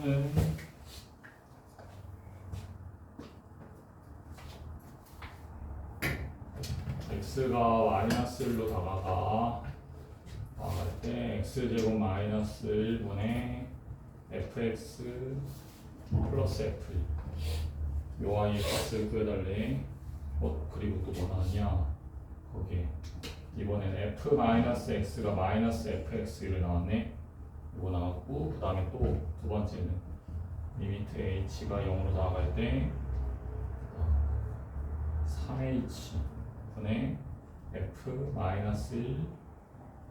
3번은 x가 마이너스 1로 다가가. 다가갈 때 x제곱 마이너스 1분의 fx 플러스 f. 요 아이의 값을 구해달래. 어 그리고 또 뭐 나왔냐? 거기에. 이번엔 f 마이너스 x가 마이너스 fx 를 나왔네 이거 나왔고 그 다음에 또 두 번째는 리미트 h가 0으로 나아갈 때 3h 분의 f 마이너스 1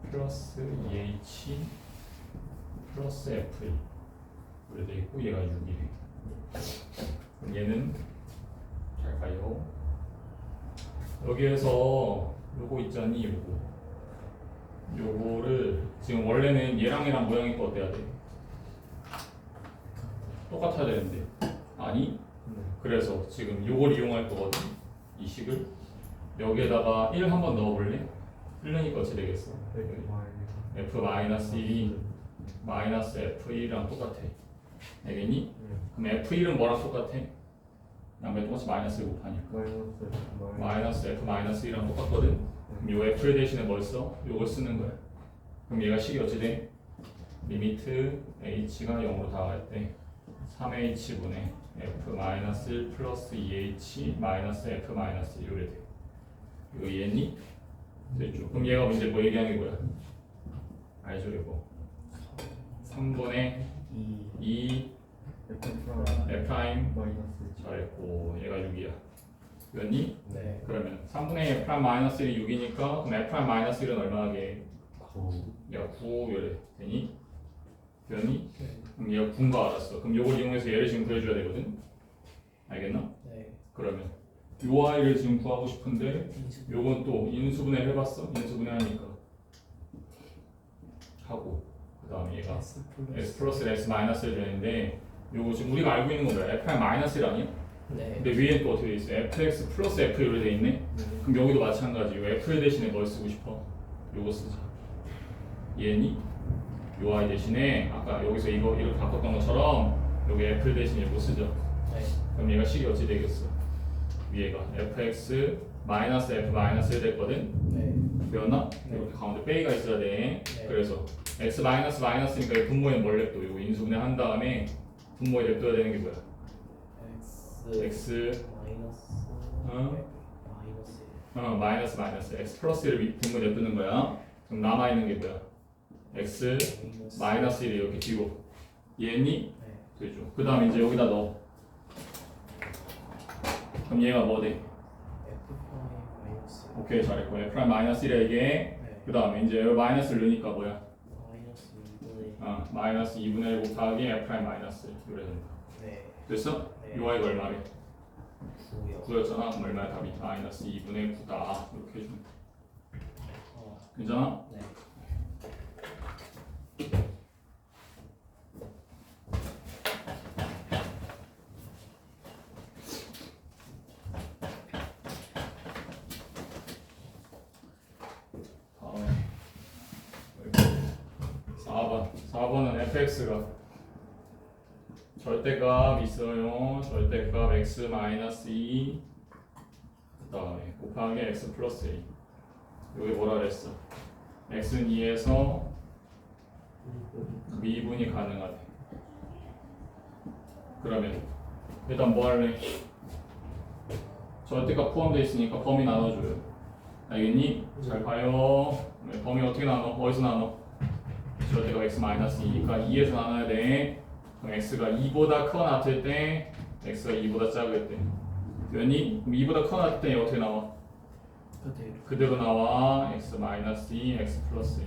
플러스 2h 플러스 f 이렇게 돼 있고 얘가 6이래 그럼 얘는 잘까요? 여기에서 요거 있잖니 요거 요거를 지금 원래는 얘랑 얘랑 모양이 또 어때야 돼? 똑같아야 되는데 아니 그래서 지금 요걸 이용할 거거든 이 식을 여기에다가 1 한번 넣어볼래? 1넣으니까 어찌 되겠어? f 마이너스 1이 마이너스 f1이랑 똑같아 알겠니? 그럼 f1은 뭐랑 똑같아? 양배 똑같이 마이너스 곱하니까 마이너스 f 마이너스 1이랑 똑같거든? 요 f 대신에 뭘 써? 요걸 쓰는 거야 그럼 얘가 식이 어찌 돼? 리미트 h가 0으로 다가갈 때 3h분의 f 마이너스 1 플러스 2h 마이너스 f 마이너스 1 이래 돼 이거 이해했니? 됐죠? 그럼 얘가 이제 뭐 얘기하는 게 뭐야? 알죠 이거 3분의 2 f 프라임 잘했고 얘가 6이야 이었니? 네. 그러면 3분의 f 프라임 마이너스 1이 6이니까 그럼 f 프라임 마이너스 1은 얼마나게? 얘가 9 이래 되니? 되니? 그럼 얘가 9인 거 알았어 그럼 요걸 이용해서 얘를 지금 구해줘야 되거든 알겠나? 네. 그러면 요 아이를 지금 구하고 싶은데 요건 또 인수분해 해봤어? 인수분해 하니까 하고 그 다음에 얘가 S 플러스 x 마이너스 1 되는데 요거 지금 우리가 알고 있는 건 뭐야? f 마이너스 1 아니야? 네. 근데 위엔 또 어떻게 돼 있어? fx 플러스 f 이렇게 돼 있네? 그럼 여기도 마찬가지 요 f 대신에 뭘 쓰고 싶어? 요거 쓰자 얘니? 요 아이 대신에 아까 여기서 이거 이렇게 바꿨던 것처럼 여기 f 대신에 뭐 쓰죠? 네. 그럼 얘가 식이 어찌 되겠어? 위에가 fx 마이너스 f 마이너스 1 됐거든? 네. 되었나? 네. 이렇게 가운데 빼기가 있어야 돼. 네. 그래서 x 마이너스 마이너스니까 이 분모에 뭘 냅둬? 이거 인수분해 한 다음에 분모에 냅둬야 되는 게 뭐야? X 마이너스 어? 마이너스 어 마이너스 마이너스 x 플러스 1을 분모에 냅두는 거야. 그럼 남아 있는 게 뭐야? x 마이너스 마이너스 1이 이렇게 뒤고 얘니 네. 되죠. 그 다음에 이제 여기다 넣어. 그럼 얘가 뭐 돼? F 프라임 마이너스 오케이 잘했고 f 프라임 마이너스 1에 이게 네. 그 다음에 이제 여기 마이너스를 넣으니까 뭐야? 마이너스 2분의 어, 마이너스 2분의 1 곱하기 f 프라임 마이너스 1 이래 된다. 네. 됐어? 네. 요 아이가 얼마래? 9요. 9였잖아. 그럼 얼마야 답이? 마이너스 2분의 9다. 이렇게 해주면 돼. 어. 괜찮아? 네. 다음에 4번 4번은 fx가 절대값 있어요 절대값 x 마이너스 2 그다음에 곱하기 x 플러스 2 여기 뭐라 그랬어 x는 2에서 미분이 가능하대 그러면 일단 뭐 할래 절대값 포함되어 있으니까 범위 나눠줘요 알겠니? 잘 봐요. 네, 범위 어떻게 나눠? 어디서 나눠? 절대가 x 마이너스 2니까 2에서 나눠야 돼. 그럼 x가 2보다 크거나 같을 때 x가 2보다 작을 때. 그럼 2보다 크거나 같을 때 어떻게 나와? 그대로. 그대로 나와. x 마이너스 2, x 플러스 2.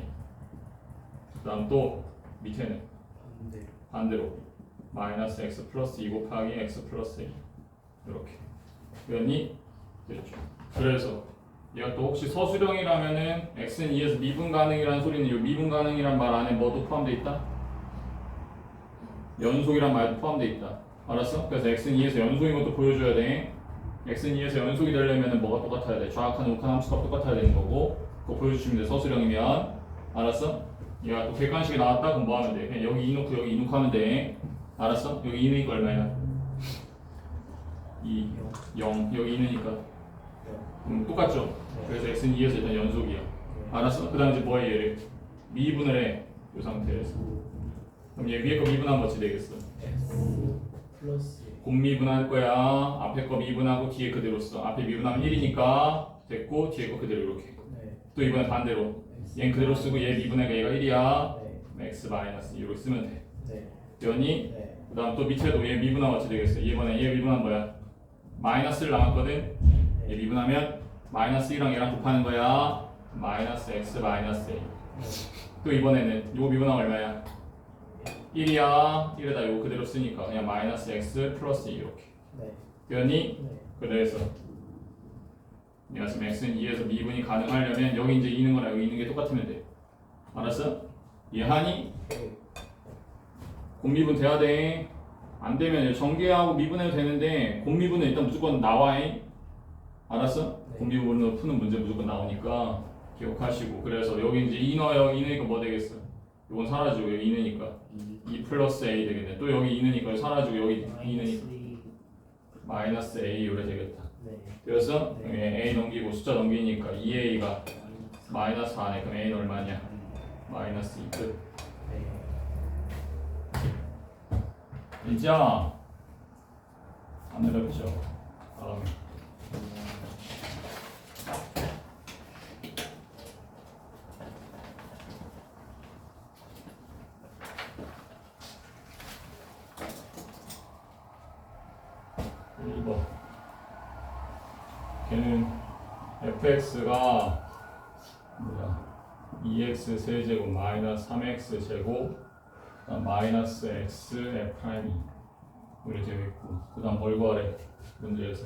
그다음 또 밑에는 반대로. 반대로 마이너스 x 플러스 2 곱하기 x 플러스 2 이렇게 되니? 됐죠. 그래서 얘가 또 혹시 서술형이라면은 x는 2에서 미분 가능이라는 소리는 이 미분 가능이란 말 안에 뭐도 포함되어 있다? 연속이란 말도 포함되어 있다. 알았어? 그래서 x는 2에서 연속인 것도 보여줘야 돼. x는 2에서 연속이 되려면은 뭐가 똑같아야 돼? 좌악한 우악한 함수가 똑같아야 되는 거고 그거 보여주시면 돼. 서술형이면 알았어? 얘가 또 객관식이 나왔다 그럼 뭐 하면 돼? 그냥 여기 2 놓고 여기 2 놓고 하면 돼. 알았어? 여기 2니까 얼마야? 2 0 여기 2니까 음, 똑같죠? 그래서 x는 2에서 일단 연속이야 알았어? 그 다음 이제 뭐해 얘를 미분을 해 이 상태에서 그럼 얘 위에 거 미분하면 어찌 되겠어? X 플러스 곱 미분할 거야. 앞에 거 미분하고 뒤에 그대로 써. 앞에 미분하면 1이니까 됐고 뒤에 거 그대로 이렇게. 네. 또 이번에 반대로. 얘 그대로 쓰고 얘 미분하니까 얘가 1이야. 네. X 마이너스 2로 쓰면 돼. 네. 되었니? 네. 그 다음 또 밑에도 얘 미분하면 어찌 되겠어? 이번에 얘 미분한 뭐야? 마이너스를 남았거든? 얘 미분하면 마이너스 1이랑 얘랑 곱하는 거야. 마이너스 x 마이너스 a. 또 이번에는 요거 미분하면 얼마야? 1이야 1에다 요거 그대로 쓰니까 그냥 마이너스 x 플러스 2 이렇게 네 되었니? 네 그래서 내가 지금 x는 2에서 미분이 가능하려면 여기 이제 2는 거랑 여기 있는 게 똑같으면 돼 알았어? 이해하니? 네 곱미분 돼야 돼. 안 되면 전개하고 미분해도 되는데 곱미분은 일단 무조건 나와. 잉 알았어? 네. 곱미분으로 푸는 문제 무조건 나오니까 기억하시고 그래서 여기 이제 2 넣어요. 2 넣으니까 뭐 되겠어? 이건 사라지고 여기 2 넣으니까 2 플러스 a 되겠네. 또 여기 2 넣으니까 사라지고 여기 2 넣으니까 마이너스 a 요래 되겠다. 네 되었어? 네. a 넘기고 숫자 넘기니까 2a가 마이너스 4네. 그럼 a는 얼마냐? 마이너스 2 끝. 네 이제 안 어렵죠? 다음에 이거 걔는 fx가 뭐야 2x 세제곱 마이너스 3x 제곱 그다음 마이너스 x f 프라임이 이렇게 되어 있고 그 다음 뭘 구하래? 문제에서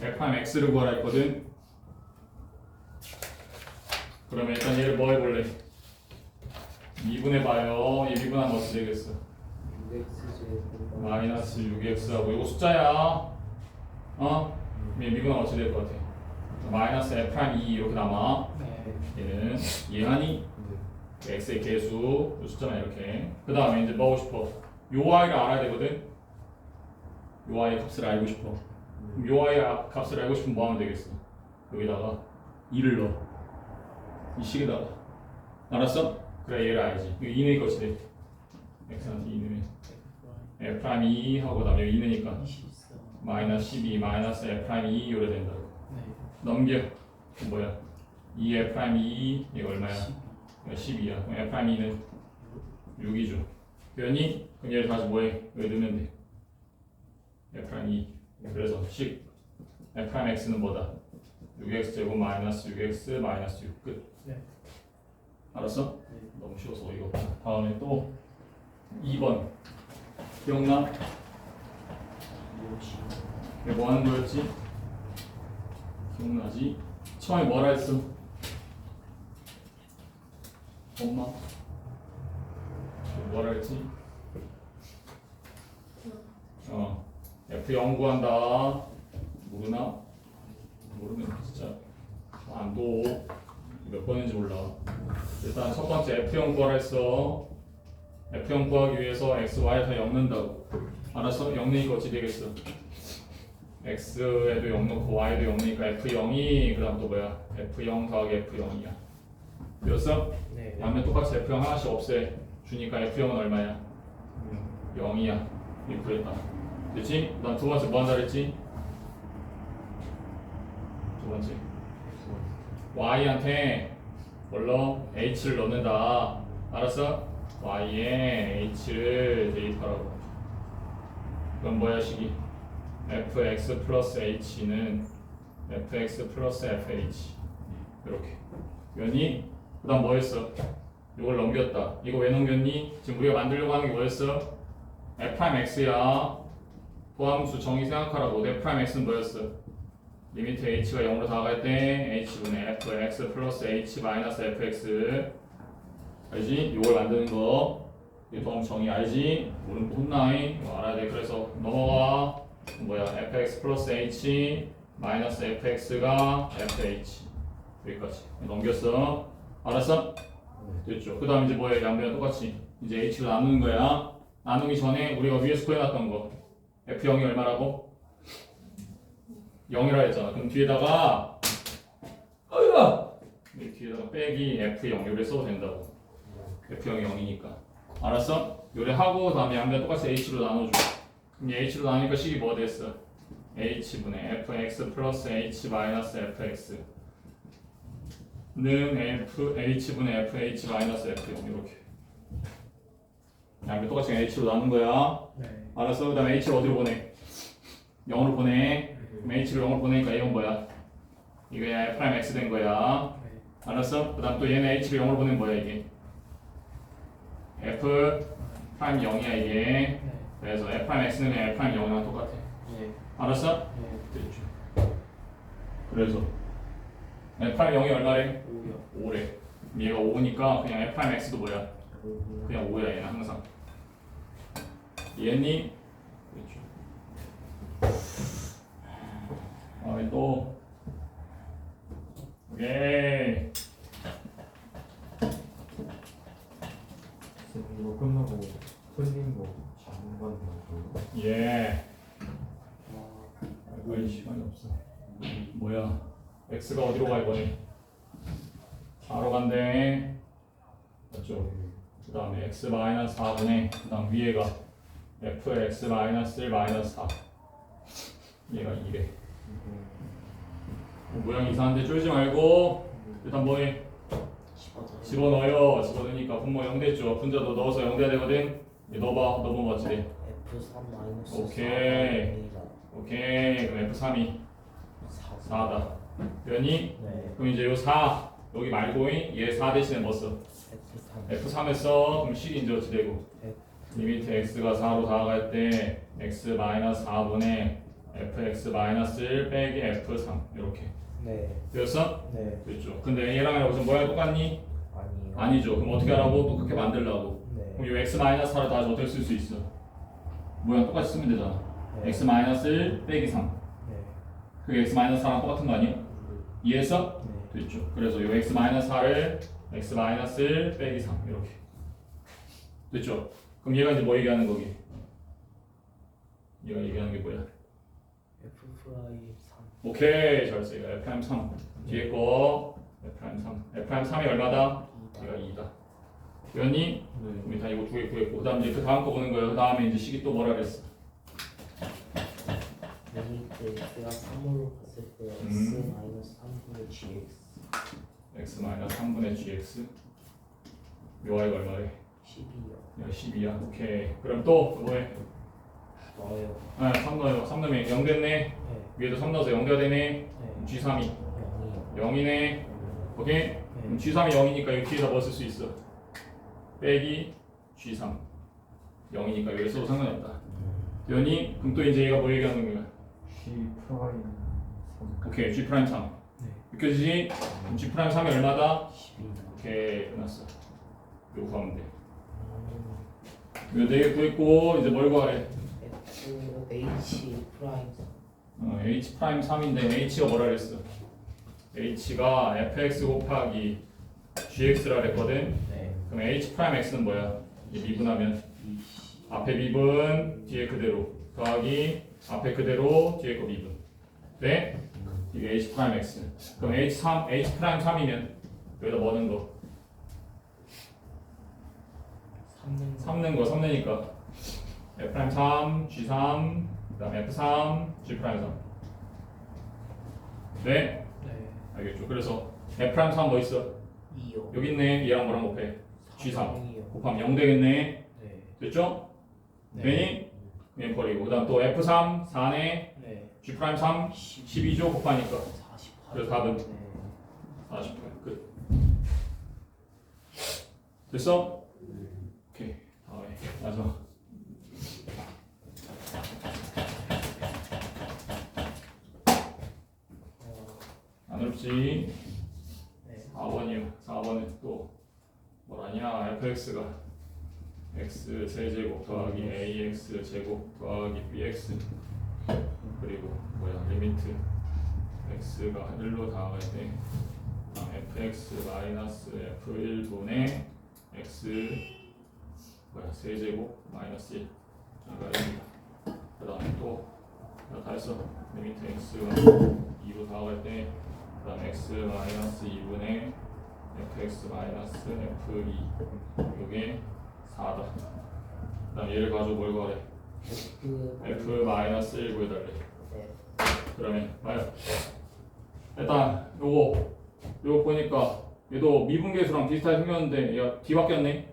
f 프라임 x를 구하라 했거든. 그러면 일단 얘를 뭐 해볼래? 미분해봐요. 얘 미분하면 어떻게 되겠어? 6X 제곱 마이너스 6x하고 이거 숫자야. 어? 얘 미분하면 어떻게 될 것 같아? 마이너스 f 프라임 2 이렇게 남아. 네 얘는 이해하니? x의 개수 이 숫자만 이렇게. 그 다음에 이제 뭐 하고 싶어? 요 i를 알아야 되거든? 요 i 값을 알고 싶어. 그럼 요 i 아- 값을 알고 싶으면 뭐 하면 되겠어? 여기다가 2를 넣어. 이 식에다가. 알았어? 그래 얘를 알지. 이거 2는 것이 돼 x한테 2 넣으면 f 프라임 2 하고 그다음에 여기 2 넣으니까 24 마이너스 12 마이너스 f 프라임 2 요래 된다. 네. 넘겨. 뭐야 2 f 프라임 2 이거 얼마야 12야. 그럼 f 프라임 2는 6이죠. 되니? 그럼 얘를 다시 뭐해? 여기 넣으면 돼. f 프라임 2. 그래서 식 f 프라임 x는 뭐다? 6x 제곱 마이너스 6x 마이너스 6 끝. 네. 알았어? 네. 너무 쉬워서 없다. 다음에 또 2번. 기억나? 뭐 하는 거였지? 기억나지? 처음에 뭐라 했어? 엄마? 뭐라 했지? 어 F0 구한다 모르나? 모르면 진짜 안 둬 몇 번인지 몰라 일단 첫 번째 F0 구하라 했어 F0 구하기 위해서 X, Y 다 엮는다고 알았어? 엮는 거 어찌 되겠어? x에도 0 넣고 y도 0 넣으니까 f0이 그 다음 또 뭐야 f0 더하기 f0이야 되었어? 네 양면 똑같이 f0 하나씩 없애 주니까 f0은 얼마야? 0이야 이거 그랬다 됐지? 그 다음 두 번째 뭐 한다 그랬지? 두 번째 y한테 뭘로? h를 넣는다 알았어? y에 h를 대입하라고 그럼 뭐야 식이? fx 플러스 h는 fx 플러스 fh 이렇게 면이 그 다음 뭐 했어? 이걸 넘겼다. 이거 왜 넘겼니? 지금 우리가 만들려고 하는 게 뭐였어? f'x야. 포함수 정의 생각하라고. f'x는 뭐였어? 리미트 h가 0으로 다가갈 때 h분의 fx 플러스 h 마이너스 fx 알지? 이걸 만드는 거. 이게 도움 정의. 알지? 거 혼나이 이거 알아야 돼. 그래서 넘어가. 뭐야? Fx 플러스 h 마이너스 fx가 fh 여기까지. 넘겼어 알았어? 됐죠. 그 다음 이제 뭐야? 양변 똑같이 이제 h를 나누는 거야. 나누기 전에 우리가 위에서 구해놨던 거. F0이 얼마라고? 0이라 했잖아. 그럼 뒤에다가 어이가 이 뒤에다가 빼기 F0 요래 써도 된다고. F0이 0이니까. 알았어? 요래 하고 다음에 양변 똑같이 H로 나눠줘. 그럼 이 H로 나누니까 식이 뭐 됐어? H분의 Fx 플러스 H 마이너스 FX 는 F, H분의 FH 마이너스 F0 이렇게 양변 똑같이 H로 나눈 거야 네. 알았어 그 다음에 H를 어디로 보내? 0으로 보내 그럼 H를 0으로 보내니까 이건 뭐야? 이거 F 프라임 X 된 거야 네. 알았어? 그 다음 또 얘는 H를 0으로 보내면 뭐야 이게? F 프라임 0이야 이게 네. 그래서 F 프라임 X는 F 프라임 0이랑 똑같아 네. 알았어? 네. 됐죠 그래서 F 프라임 0이 얼마래? 오요. 5래 얘가 5니까 그냥 F 프라임 X도 뭐야? 오요. 그냥 5야 얘는 항상 이해했니? 그렇죠 아, 또 오케이 쌤 이거 끝나고 틀린 거 자문관 나고 예 아, 알고 있 시간이 없어 뭐야 x가 어디로 가 이번에 4로 간대. 맞죠? 그 다음에 x 마이너스 4분의 그 다음 위에가 fx 마이너스 1 마이너스 4 얘가 2래. 뭐 모양 이상한데 쫄지 말고 일단 뭐해? 집어넣어요. 집어넣으니까 분모 0 됐죠? 분자도 넣어서 0 돼야 되거든? 얘 넣어봐. 넣으면 맞지 F3 마이너스 오케이. 오케이. 그럼 f3이 4. 4다 되니? 네. 그럼 이제 요 4 여기 말고 얘4 대신에 뭐 써? F3. f3 했어 그럼 식이 이제 어찌 되고 네. 리미트 x가 4로 다가갈 때 x 마이너스 4분의 fx 마이너스 1 빼기 f3 이렇게 네. 되었어? 네. 됐죠 근데 얘랑 여기서 뭐야 똑같니? 아니요. 아니죠 그럼 어떻게 하라고? 똑같게 만들라고 네. 그럼 요 x 마이너스 4를 다시 어떻게 쓸 수 있어? 모양 똑같이 쓰면 되잖아 네. x 마이너스 1 빼기 3 네. 그게 x 마이너스 4랑 똑같은 거 아니야? 이해했어? 네. 됐죠 그래서 요 x 마이너스 4를 x 마이너스 1 빼기 3 이렇게 됐죠? 그럼 얘가 이제 뭐 얘기하는 거기? 얘가 얘기하는 게 뭐야? F 프라임 3. 오케이 잘했어 얘가 f 프라임 3 뒤에 거 f 프라임 3 f 프라임 3이 얼마다? 얘가 2다 되었니? 네 그럼 일단 이거 두 개 구했고 그 다음 이제 그 다음 거 보는 거예요 그 다음에 이제 식이 또 뭐라 그랬어? X가 3으로 갔을 때 음. X 마이너스 3분의 GX x 마이너스 3분의 gx 요 아이가 얼마래? 12요. 얘가 12야 오케이 그럼 또 뭐해? 넣어요. 아, 3 넣어요 3 넣으면 0 됐네 네. 위에도 3 넣어서 0 돼야 되네 네. G3이 0이요. 0이네 오케이? 그럼 네. G3이 0이니까 여기 뒤에다 뭐쓸수 있어? 빼기 G3 0이니까 여기 써도 상관이 없다 되니? 그럼 또 이제 얘가 뭐 얘기하는 거야? G 프라임 3 오케이 G 프라임 3 네. 느껴지지? 그럼 G 프라임 3이 얼마다? 12. 오케이 끝났어 요거 구하면 돼 음. 이거 4개 구했고 이제 뭘 구하래? F H 프라임 3. 어, H 프라임 3인데 H가 뭐라 그랬어? H가 fx 곱하기 gx라 그랬거든 네. 그럼 H 프라임 x는 뭐야? 이게 미분하면 20. 앞에 미분 뒤에 그대로 더하기 앞에 그대로 뒤에 거 미분 네? 이게 H 프라임 x 그럼 H 3 H 프라임 3이면 여기다 뭐 넣는 거? 3는 3 넣는 거3 넣으니까 F 프라임 3 G 3 그다음에 F 3 G 프라임 3 네? 네. 알겠죠 그래서 F 프라임 3 뭐 있어? 2요. 여기 있네 얘랑 뭐랑 곱해? G3 0이요. 곱하면 0 되겠네 네. 됐죠? 네. 되니? 그냥 버리고 그 다음 또 F3 4네 네. G 프라임 3 10. 12조 곱하니까 48. 그래서 답은? 네. 48 끝. 됐어? 오케이 다음에 마지막 어, 안 어렵지? 네. 4번이요 4번은 또 뭐라냐 fx가 x 세제곱 더하기 ax 제곱 더하기 bx 그리고 뭐야 리미트. X가 1로 다가갈 때 아, fx 마이너스 f1분의 x 뭐야 세제곱 마이너스 1 이거 1입니다. 그 다음에 또 내가 다 했어. 리미트 x가 2로 다가갈 때 그 다음에 x 마이너스 2분의 fx 마이너스 f2 이게 4다 그 다음 얘를 가지고 뭘 구하래? 그 f 마이너스 1 구해달래. 네. 그러면 봐요 일단 요거 요거 보니까 얘도 미분계수랑 비슷하게 생겼는데 얘가 d 바뀌었네?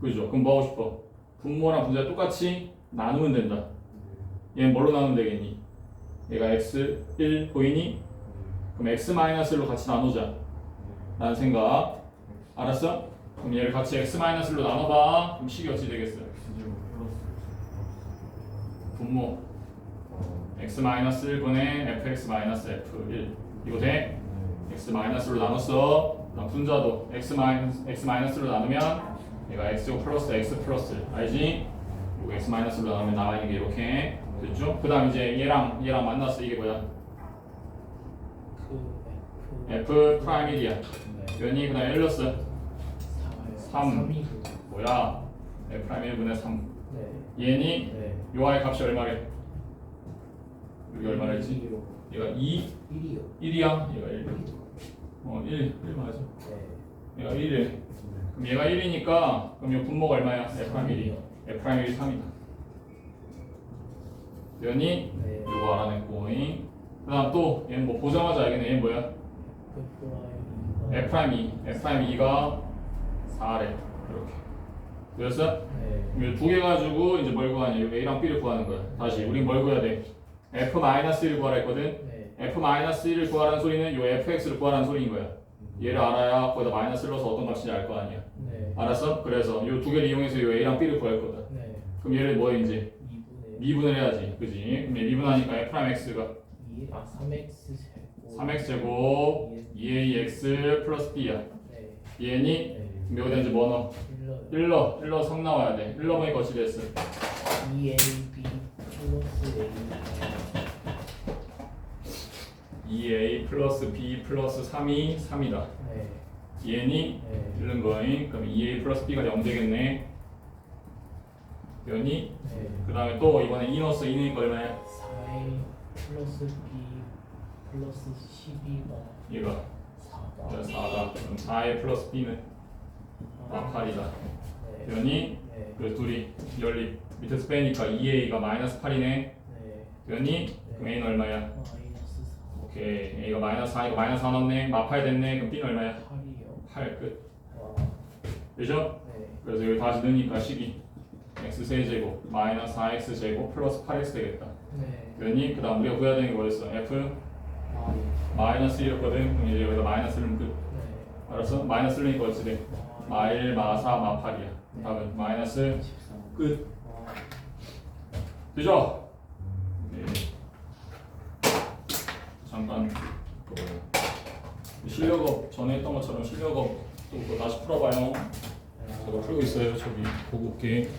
그죠? 그럼 뭐 하고 싶어? 분모랑 분자 똑같이 나누면 된다. 얘는 뭘로 나누면 되겠니? 얘가 x 1 보이니? 그럼 x 마이너스 1로 같이 나누자. 라는 생각. 알았어? 그럼 얘를 같이 x 마이너스 1로 나눠봐 그럼 식이 어찌 되겠어 분모 x 마이너스 1분의 fx 마이너스 f1 이거 돼? 네. x 마이너스로 나눴어. 그다음 분자도 x 마이너스 x 마이너스로 나누면 얘가 x 플러스 x 플러스 알지? 이거 x 마이너스로 나누면 나와 있는 게 이렇게 됐죠? 그다음 이제 얘랑 얘랑 만났어 이게 뭐야? 그 F f 프라임 1이야. 네. 연이 그다음 1 넣었어. 3 삼. 뭐야? f 프라임 1분의 3. 네. 얘니 네. 요 아이 값이 얼마래? 여기 얼마랬지? 얘가 2, 1이요. 1이야. 얘가 1. 어, 1, 1 맞아. 네. 얘가 1이래. 그럼 얘가 1이니까 그럼 이 분모가 얼마야? f 프라임 1이. f 프라임 1이 3이다. 연이 네. 요거 알아냈고 그다음 또 얘는 뭐 보자마자 알겠네. 얘는 뭐야? F f 프라임 2. f 프라임 2가 4래. 이렇게. 그래서 네. 두개 가지고 이제 뭘 구하냐? 요 a랑 b를 구하는 거야. 다시 우린 뭘 구해야 돼? f 마이너스 1을 구하라 했거든. 네. f 마이너스 1을 구하라는 소리는 요 fx를 구하라는 소리인 거야. 얘를 알아야 거기다 마이너스를 넣어서 어떤 값인지 알 거 아니야. 네. 알았어? 그래서 요 두 개를 이용해서 요 a랑 b를 구할 거다. 네. 그럼 얘를 뭐 이제 2분의 미분을 해야지, 그지? 그럼 얘 미분하니까 f 프라임 x가 2, 아 3x 제곱 3x 제곱 2ax 플러스 b야. 네. 얘니 네. 그럼 여기다 이제 뭐 넣어? 1러 1 넣어, 1 넣어 3 나와야 돼. 1 넣으니까 어찌 됐어? 2ab 플러스 a 2a 플러스 b 플러스 3이 3이다. 네. 얘니 네. 이런 거니 그럼 2a 플러스 b가 0 되겠네. 연이 네. 그 다음에 또 이번에 2 넣었어. 2니까 얼마야? 4a 플러스 b 플러스 12가 얘가 4다. 4다. 그럼 4a 플러스 b는 아 8이다. 네. 연이 네. 그래서 둘이 연립 밑에서 빼니까 2a가 마이너스 8이네. 네. 연이 그럼 a는 얼마야? 마이너스 오케이 a가 마이너스 4니까 마이너스 4 넣네. 마파이 됐네. 그럼 b는 얼마야? 4 8이요. 8 끝. 와. 그죠? 네. 그래서 여기 다시 넣으니까 12 x 세제곱 마이너스 4x 제곱 플러스 8x 되겠다. 네. 연이 그 다음 우리가 구해야 되는 게 뭐였어? f 마이. 마이너스 1이었거든. 그럼 이제 여기다 마이너스 넣으면 끝. 네. 알았어? 마이너스 넣으니까 어찌 돼? 마일 마사 마팔이야. 답은 마이너스 13. 끝. 와. 되죠? 네. 잠깐 그 실력업 전에 했던 것처럼 실력업 또 그거 다시 풀어봐요. 제가 풀고 있어요. 저기 보고 올게.